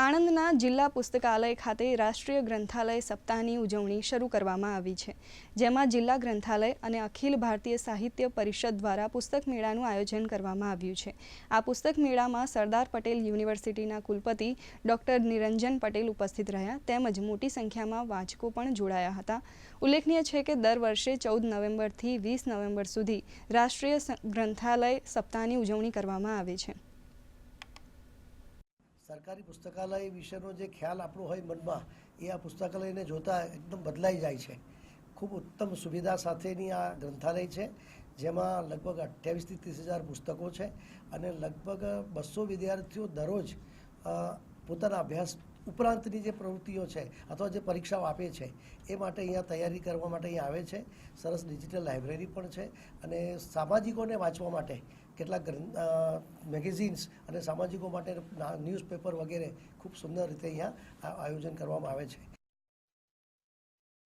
આણંદના જિલ્લા પુસ્તકાલય ખાતે રાષ્ટ્રીય ગ્રંથાલય સપ્તાહની ઉજવણી શરૂ કરવામાં આવી છે, જેમાં જિલ્લા ગ્રંથાલય અને અખિલ ભારતીય સાહિત્ય પરિષદ દ્વારા પુસ્તક મેળાનું આયોજન કરવામાં આવ્યું છે. આ પુસ્તક મેળામાં સરદાર પટેલ યુનિવર્સિટીના કુલપતિ ડોક્ટર નિરંજન પટેલ ઉપસ્થિત રહ્યા, તેમજ મોટી સંખ્યામાં વાચકો પણ જોડાયા હતા. ઉલ્લેખનીય છે કે દર વર્ષે ચૌદ નવેમ્બરથી વીસ નવેમ્બર સુધી રાષ્ટ્રીય ગ્રંથાલય સપ્તાહની ઉજવણી કરવામાં આવે છે. સરકારી પુસ્તકાલય વિશેનો જે ખ્યાલ આપણો હોય મનમાં, એ આ પુસ્તકાલયને જોતા એકદમ બદલાઈ જાય છે. ખૂબ ઉત્તમ સુવિધા સાથેની આ ગ્રંથાલય છે, જેમાં લગભગ અઠ્યાવીસથી ત્રીસ હજાર પુસ્તકો છે અને લગભગ બસો વિદ્યાર્થીઓ દરરોજ પોતાના અભ્યાસ ઉપરાંતની જે પ્રવૃત્તિઓ છે અથવા જે પરીક્ષાઓ આપે છે, એ માટે અહીંયા તૈયારી કરવા માટે અહીંયા આવે છે. સરસ ડિજિટલ લાઇબ્રેરી પણ છે અને સામાજિકોને વાંચવા માટે કેટલાક મેગેઝિન્સ અને સામાજિકો માટે ન્યૂઝપેપર વગેરે ખૂબ સુંદર રીતે અહીંયા આયોજન કરવામાં આવે છે.